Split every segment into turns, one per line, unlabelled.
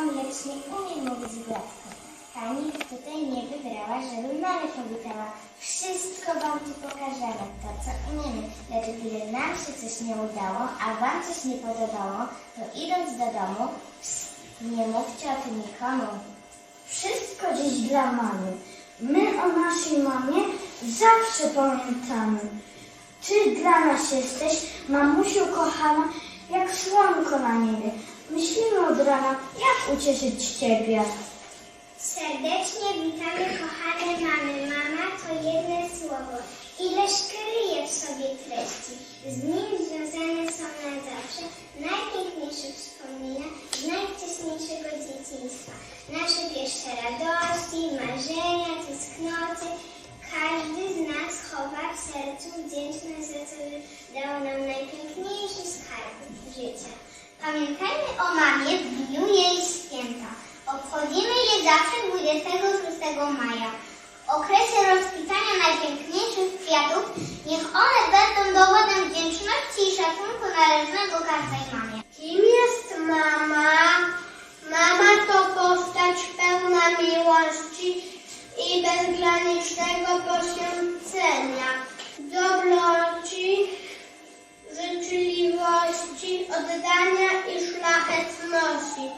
kocham, lecz nie umiem mówić gładko. Pani tutaj nie wybrała, żebym mamę powitała. Wszystko wam tu pokażemy, to co umiemy. Lecz gdy nam się coś nie udało, a wam coś nie podobało, to idąc do domu, ps, nie mówcie o tym nikomu.
Wszystko dziś dla mamy. My o naszej mamie zawsze pamiętamy. Ty dla nas jesteś, mamusiu kochana, jak słonko na niebie. Myślimy od rana, jak ucieszyć Ciebie.
Serdecznie witamy kochane mamy. Mama to jedno słowo. Ileż kryje w sobie treści. Z nim związane są na Pamiętajmy o mamie w dniu jej święta. Obchodzimy je zawsze 26 maja. W okresie najpiękniejszych kwiatów niech one będą dowodem wdzięczności i szacunku należnego każdej mamie. Szlachetności.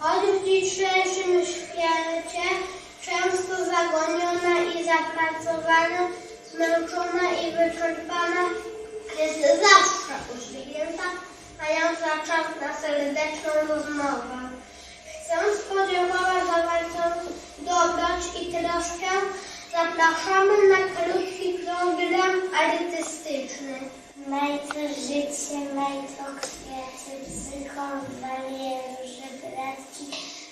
Choć w dzisiejszym świecie często zagoniona i zapracowana, zmęczona i wyczerpana, jest zawsze uśmiechnięta, mająca czas na serdeczną rozmowę. Chcę podziękować za Waszą dobroć i troskę. Zapraszamy na krótki program artystyczny. Maj to życie, maj to kwiaty, psychą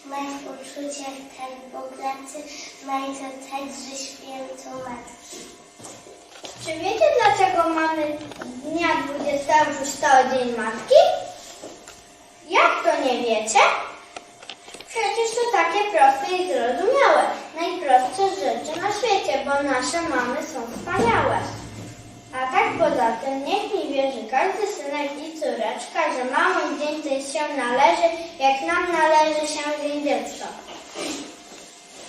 maj w uczuciach tak bogaty, maj to także święto matki. Czy wiecie dlaczego mamy dnia 26 Dzień Matki? Jak to nie wiecie? Przecież to takie proste i zrozumiałe. Najprostsze rzeczy na świecie, bo nasze mamy są wspaniałe. A tak poza tym niech mi wierzy każdy synek i córeczka, że mamą dzień ten się należy, jak nam należy się dzień dziecka.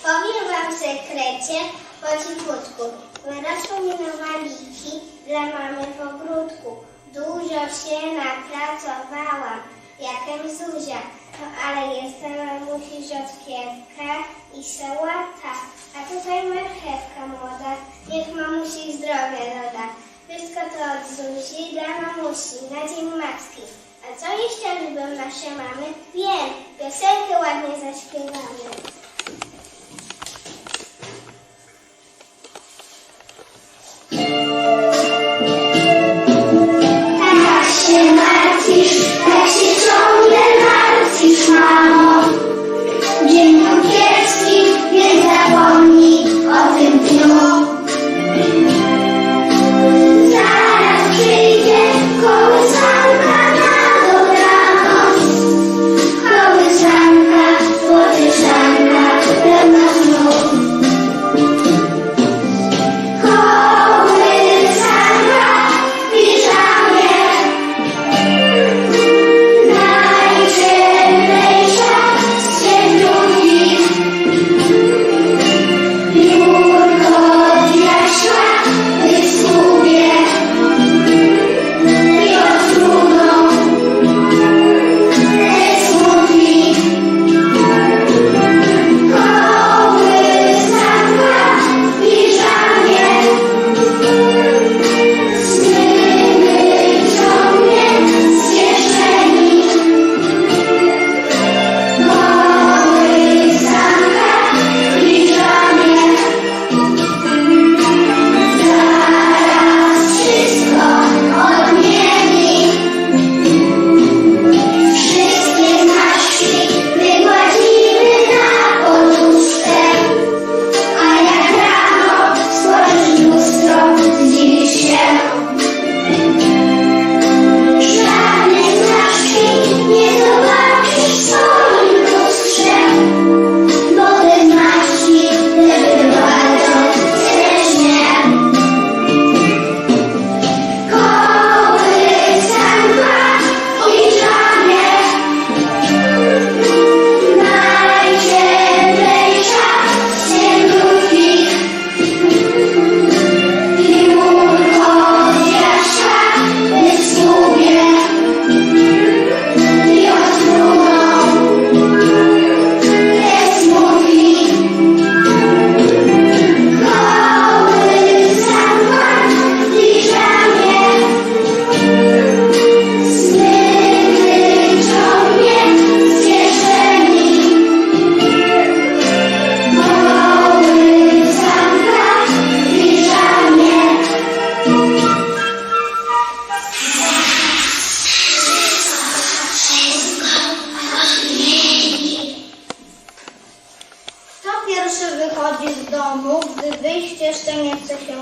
Powiem wam w sekrecie po cichutku. Wyrosły mi nowaliki dla mamy w ogródku. Dużo się napracowałam, jakem Zuzia. No ale jestem mamusi rzodkiewka i sałata. A tutaj marchewka młoda. Niech mamusi zdrowia doda. Wszystko to od Zuzi dla mamusi na dzień matki. A co jeszcze lubią nasze mamy? Wiem, piosenkę ładnie zaśpiewamy.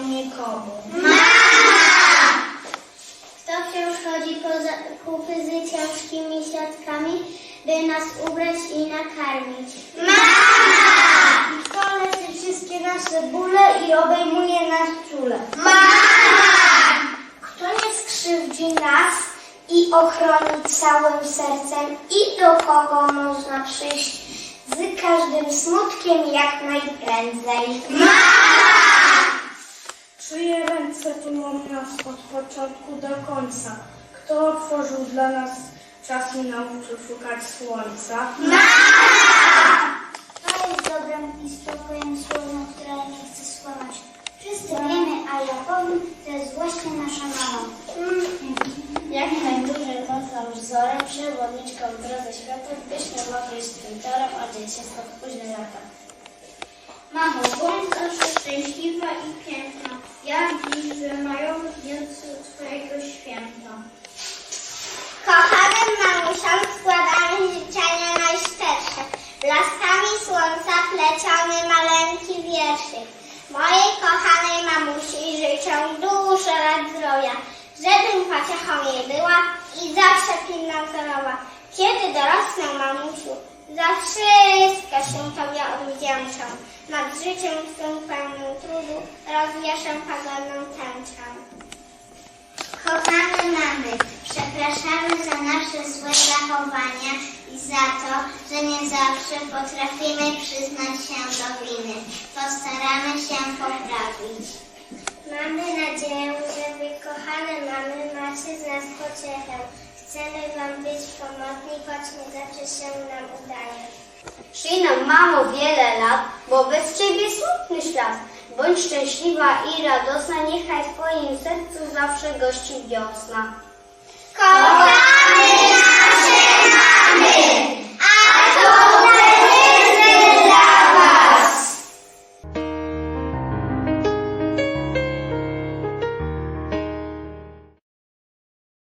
Nikomu.
Kto wciąż chodzi po zakupy z ciężkimi siatkami, by nas ubrać i nakarmić?
Kto leczy wszystkie nasze bóle i obejmuje nas czule. Kto nie skrzywdzi nas i ochroni całym sercem i do kogo można przyjść z każdym smutkiem jak najprędzej.
Czyje ręce tulą nas od początku do końca? Kto otworzył dla nas czas i nauczył szukać słońca?
To jest dobrem i spokojem słowem, które nie chce skłamać. Wszyscy wiemy, a ja powiem, to jest właśnie nasza mama.
Jak najdłużej mocną wzorem, przewodniczką w drodze świata, byśmy mogli iść tym torem, a dzieciństwo w późne lata. Mamo, bądź zawsze szczęśliwa i piękna, jak dziś wymajowy dzień Twojego święta.
Kochanym mamusiom składamy życzenia najszczersze. Blaskami słońca pleciony maleńki wierszyk. Mojej kochanej mamusi życzę dużo lat zdrowia, żebym pociechą jej była i zawsze pilną zdrowa. Kiedy dorosnę, mamusiu, za wszystko się Tobie odwdzięczę. Nad życiem swym pełnym trudu rozwieszę pagodną tęczę. Kochane mamy, przepraszamy za nasze złe zachowania i za to, że nie zawsze potrafimy przyznać się do winy. Postaramy się poprawić. Mamy nadzieję, że wy, kochane mamy, macie z nas pociechę. Chcemy wam być pomocni, choć nie zawsze się nam udaje.
Szli nam, mamo, wiele lat, bo bez ciebie smutny świat. Bądź szczęśliwa i radosna, niechaj w twoim sercu zawsze gości wiosna.